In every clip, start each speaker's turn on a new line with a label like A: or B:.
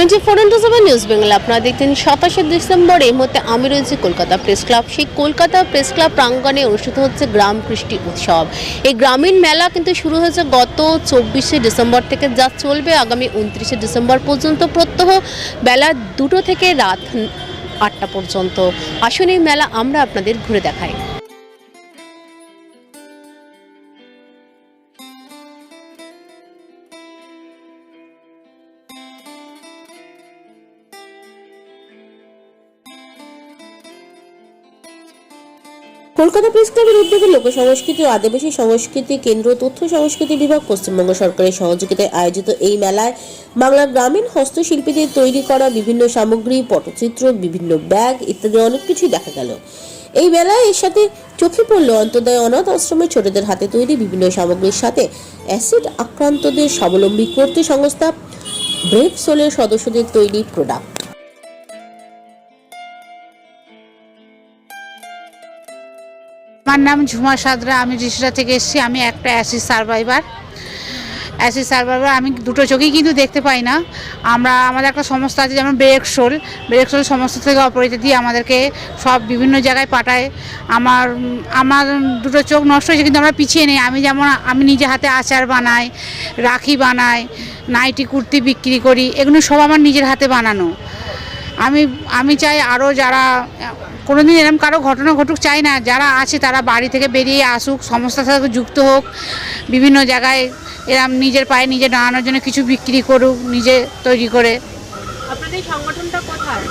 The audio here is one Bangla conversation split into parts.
A: Twenty four into seven news Bengal আপনারা দেখছেন সাতাশে ডিসেম্বর, এই মুহূর্তে আমি রয়েছি কলকাতা প্রেস ক্লাব সেই কলকাতা প্রেস ক্লাব প্রাঙ্গণে অনুষ্ঠিত হচ্ছে গ্রাম কৃষ্টি উৎসব। এই গ্রামীণ মেলা কিন্তু শুরু হয়েছে গত চব্বিশে ডিসেম্বর থেকে, যা চলবে আগামী উনত্রিশে ডিসেম্বর পর্যন্ত। প্রত্যহ বেলা দুটো থেকে রাত আটটা পর্যন্ত। আসুন এই মেলা আমরা আপনাদের ঘুরে দেখাই। কলকাতা প্রেস ক্লাবের উদ্যোগে লোক সংস্কৃতি ও আদিবাসী সংস্কৃতি কেন্দ্র তথ্য সংস্কৃতি বিভাগ পশ্চিমবঙ্গ সরকারের সহযোগিতায় আয়োজিত এই মেলায় বাংলার গ্রামীণ হস্তশিল্পীদের তৈরি করা বিভিন্ন সামগ্রী, পটচিত্র, বিভিন্ন ব্যাগ ইত্যাদি অনেক কিছুই দেখা গেল। এই মেলায় এর সাথে চোখে পড়ল অন্তদয় অনাথ আশ্রমের ছোটদের হাতে তৈরি বিভিন্ন সামগ্রীর সাথে অ্যাসিড আক্রান্তদের স্বাবলম্বী করতে সংস্থা ব্রেভ সোলের সদস্যদের তৈরি প্রোডাক্ট।
B: আমার নাম? ঝুমা সাদরা আমি রিসরা থেকে এসেছি। আমি একটা অ্যাসিড সার্ভাইভার। অ্যাসিড সার্ভাইভার, আমি দুটো চোখেই কিন্তু দেখতে পাই না। আমরা, আমাদের একটা সংস্থা আছে যেমন ব্রেক শোল ব্রেক থেকে অপারেটর দিয়ে আমাদেরকে সব বিভিন্ন জায়গায় পাঠায়। আমার আমার দুটো চোখ নষ্ট হয়েছে, কিন্তু আমরা পিছিয়ে নেই। আমি যেমন, আমি নিজে হাতে আচার বানাই, রাখি বানাই, নাইটি কুর্তি বিক্রি করি, এগুলো সব আমার নিজের হাতে বানানো। আমি আমি চাই আরও যারা কোনোদিন এরকম কারও ঘটনা ঘটুক চাই না। যারা আছে তারা বাড়ি থেকে বেরিয়ে আসুক সংস্থার সাথে যুক্ত হোক বিভিন্ন জায়গায় এরম নিজের পায়ে নিজে দাঁড়ানোর জন্য কিছু বিক্রি করুক নিজে তৈরি করে।
A: আপনাদের সংগঠনটা কোথায়?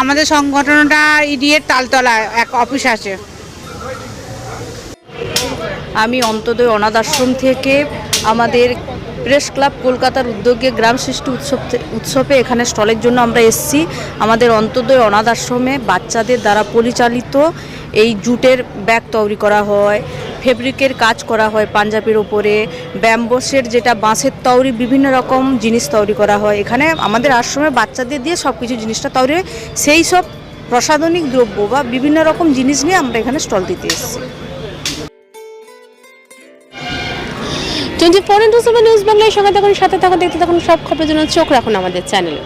B: আমাদের সংগঠনটা ইডিয়ের তালতলা এক অফিস আছে।
C: আমি অন্তদয় অনাথ আশ্রম থেকে আমাদের প্রেস ক্লাব কলকাতার উদ্যোগে গ্রাম সৃষ্টি উৎসব উৎসবে এখানে স্টলের জন্য আমরা এসেছি। আমাদের অন্তদয় অনাথ আশ্রমে বাচ্চাদের দ্বারা পরিচালিত এই জুটের ব্যাগ তৈরি করা হয়, ফেব্রিকের কাজ করা হয় পাঞ্জাবির ওপরে, ব্যাম্বোসের যেটা বাঁশের তৈরি বিভিন্ন রকম জিনিস তৈরি করা হয়। এখানে আমাদের আশ্রমে বাচ্চাদের দিয়ে সব কিছু জিনিসটা তৈরি হয়। সেই সব প্রসাধনিক দ্রব্য বা বিভিন্ন রকম জিনিস নিয়ে আমরা এখানে স্টল দিতে এসেছি।
A: Twenty four into seven news বাংলায় সঙ্গে থাকুন, সাথে থাকুন, দেখতে থাকুন সব খবরের জন্য চোখ রাখুন আমাদের চ্যানেলে।